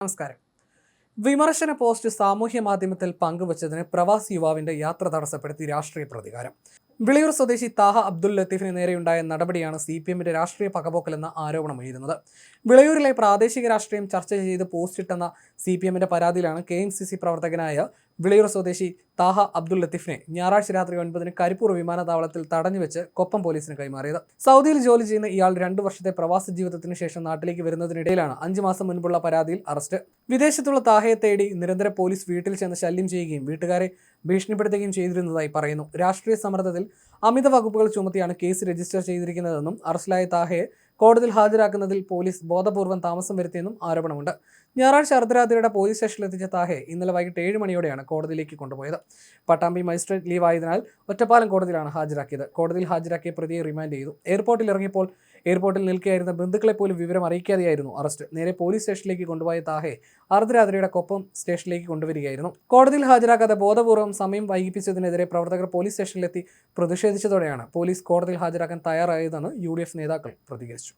നമസ്കാരം. വിമർശന പോസ്റ്റ് സാമൂഹ്യ മാധ്യമത്തിൽ പങ്കുവച്ചതിന് പ്രവാസി യുവാവിന്റെ യാത്ര തടസ്സപ്പെടുത്തി രാഷ്ട്രീയ പ്രതികാരം. വിളിയൂർ സ്വദേശി താഹ അബ്ദുൽ ലത്തീഫിന് നേരെയുണ്ടായ നടപടിയാണ് സി പി എമ്മിന്റെ രാഷ്ട്രീയ പകപോക്കലെന്ന ആരോപണം ഉയരുന്നത്. വിളയൂരിലെ പ്രാദേശിക രാഷ്ട്രീയം ചർച്ച ചെയ്ത് പോസ്റ്റിട്ടെന്ന സി പി എമ്മിന്റെ പരാതിയിലാണ് കെ എം സി സി പ്രവർത്തകനായ വിളയൂർ സ്വദേശി താഹ അബ്ദുൽ ലത്തീഫിനെ ഞായറാഴ്ച രാത്രി ഒൻപതിന് കരിപ്പൂർ വിമാനത്താവളത്തിൽ തടഞ്ഞുവെച്ച് കൊപ്പം പോലീസിന് കൈമാറിയത്. സൗദിയിൽ ജോലി ചെയ്യുന്ന ഇയാൾ രണ്ടു വർഷത്തെ പ്രവാസ ജീവിതത്തിന് ശേഷം നാട്ടിലേക്ക് വരുന്നതിനിടയിലാണ് അഞ്ചു മാസം മുൻപുള്ള പരാതിയിൽ അറസ്റ്റ്. വിദേശത്തുള്ള താഹയെ തേടി നിരന്തര പോലീസ് വീട്ടിൽ ചെന്ന് ശല്യം ചെയ്യുകയും വീട്ടുകാരെ ഭീഷണിപ്പെടുത്തുകയും ചെയ്തിരുന്നതായി പറയുന്നു. രാഷ്ട്രീയ സമ്മർദ്ദത്തിൽ അമിത വകുപ്പുകൾ ചുമത്തിയാണ് കേസ് രജിസ്റ്റർ ചെയ്തിരിക്കുന്നതെന്നും അറസ്റ്റിലായ താഹയെ കോടതിയിൽ ഹാജരാക്കുന്നതിൽ പോലീസ് ബോധപൂർവം താമസം വരുത്തിയെന്നും ആരോപണമുണ്ട്. ഞായറാഴ്ച അർദ്ധരാത്രിയുടെ പോലീസ് സ്റ്റേഷനിൽ എത്തിച്ച താഹെ ഇന്നലെ വൈകിട്ട് ഏഴ് മണിയോടെയാണ് കോടതിയിലേക്ക് കൊണ്ടുപോയത്. പട്ടാമ്പി മജിസ്ട്രേറ്റ് ലീവായതിനാൽ ഒറ്റപ്പാലം കോടതിയിലാണ് ഹാജരാക്കിയത്. കോടതിയിൽ ഹാജരാക്കിയ പ്രതിയെ റിമാൻഡ് ചെയ്തു. എയർപോർട്ടിൽ ഇറങ്ങിയപ്പോൾ എയർപോർട്ടിൽ നിൽക്കുകയായിരുന്ന ബന്ധുക്കളെ പോലും വിവരം അറിയിക്കാതെയായിരുന്നു അറസ്റ്റ്. നേരെ പോലീസ് സ്റ്റേഷനിലേക്ക് കൊണ്ടുപോയ താഹെ അർദ്ധരാത്രിയുടെ കൊപ്പം സ്റ്റേഷനിലേക്ക് കൊണ്ടുവരികയായിരുന്നു. കോടതിയിൽ ഹാജരാക്കാതെ ബോധപൂർവം സമയം വൈകിപ്പിച്ചതിനെതിരെ പ്രവർത്തകർ പോലീസ് സ്റ്റേഷനിലെത്തി പ്രതിഷേധിച്ചതോടെയാണ് പോലീസ് കോടതിയിൽ ഹാജരാക്കാൻ തയ്യാറായതെന്ന് യു നേതാക്കൾ പ്രതികരിച്ചു.